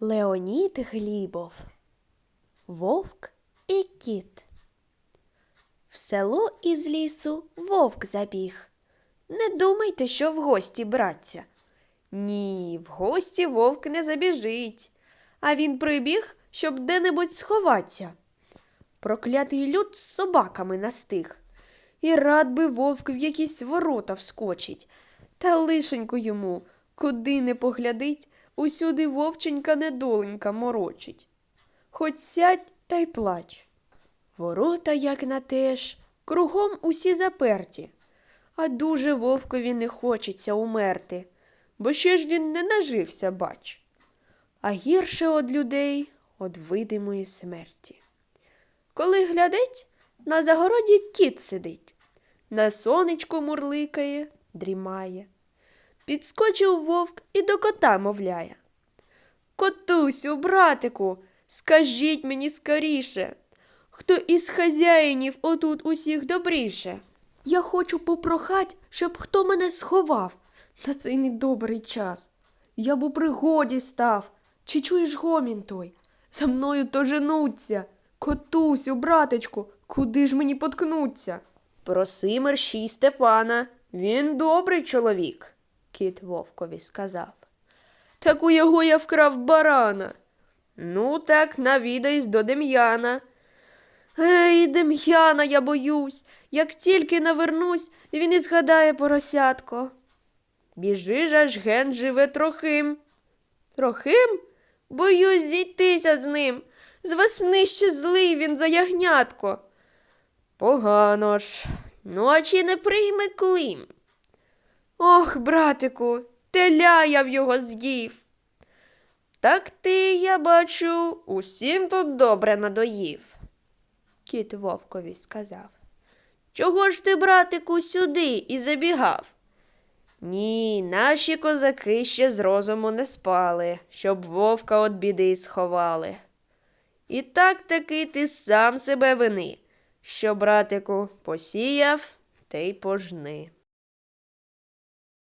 Леонід Глібов Вовк і кіт. В село із лісу вовк забіг. Не думайте, що в гості братися. Ні, в гості вовк не забіжить, а він прибіг, щоб де-небудь сховатися. Проклятий люд з собаками настиг. І рад би вовк в якісь ворота вскочить. Та лишенько йому, куди не поглядить, усюди вовченька недоленька морочить. Хоч сядь та й плач. Ворота, як на теж, кругом усі заперті, а дуже вовкові не хочеться умерти, бо ще ж він не нажився, бач. А гірше од людей од видимої смерті. Коли глядить, на загороді кіт сидить, на сонечку мурликає, дрімає. Підскочив вовк і до кота мовляє. Котусю, братику, скажіть мені скоріше, хто із хазяїнів отут усіх добріше. Я хочу попрохать, щоб хто мене сховав на цей недобрий час. Я б у пригоді став. Чи чуєш гомін той? За мною то женуться. Котусю, братечку, куди ж мені поткнуться? Проси мерщій Степана, він добрий чоловік, кіт вовкові сказав. Так у його я вкрав барана. Ну, так навідайсь до Дем'яна. Ей, Дем'яна, я боюсь. Як тільки навернусь, він і згадає поросятко. Біжи ж аж ген живе трохим. Трохим? Боюсь зійтися з ним. З весни ще злий він за ягнятко. Погано ж. Ну, а чи не прийме клим? Ох, братику, теля я в його з'їв. Так ти, я бачу, усім тут добре надоїв, кіт вовкові сказав. Чого ж ти, братику, сюди і забігав? Ні, наші козаки ще з розуму не спали, щоб вовка від біди сховали. І так таки ти сам себе вини, що, братику, посіяв, те й пожни.